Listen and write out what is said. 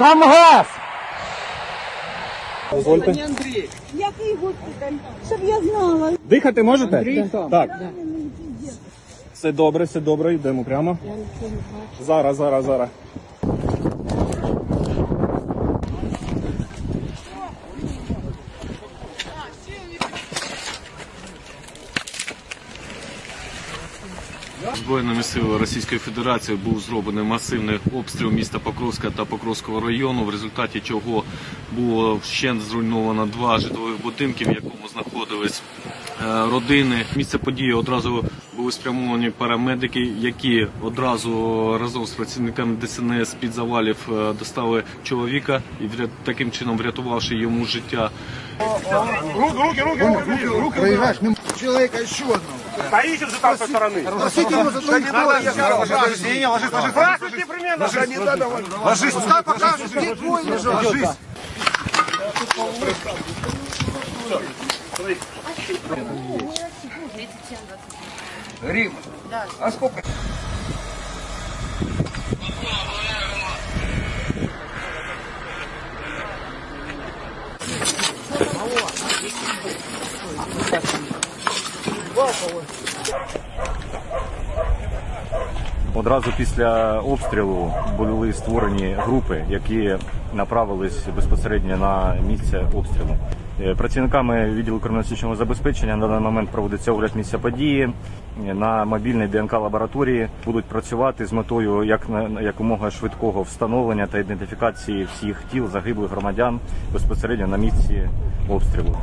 Камгаз! Дозвольте. Який госпіталь? Щоб я знала. Дихати можете? Так. Все добре, все добре, йдемо прямо. Зараз, зараз, зараз. Збройними силами Російської Федерації був зроблений масивний обстріл міста Покровська та Покровського району, в результаті чого було вщент зруйновано два житлових будинки, в якому знаходились е, родини. Місце події одразу були спрямовані парамедики, які одразу разом з працівниками ДСНС під завалів е, достали чоловіка і таким чином врятувавши йому життя. Проезжаешь мимо человека еще одного. Стоите же там со стороны. Просите его за ложись. не Здравствуйте, примерно. Ложись. Пускай покажет, где твой лежал. Ложись. Рим. А сколько? Одразу після обстрілу були створені групи, які направились безпосередньо на місце обстрілу. Е, Працівниками відділу кримінально забезпечення на даний момент проводиться огляд місця події. На мобільній ДНК лабораторії будуть працювати з метою як якомога швидкого встановлення та ідентифікації всіх тіл загиблих громадян безпосередньо на місці обстрілу.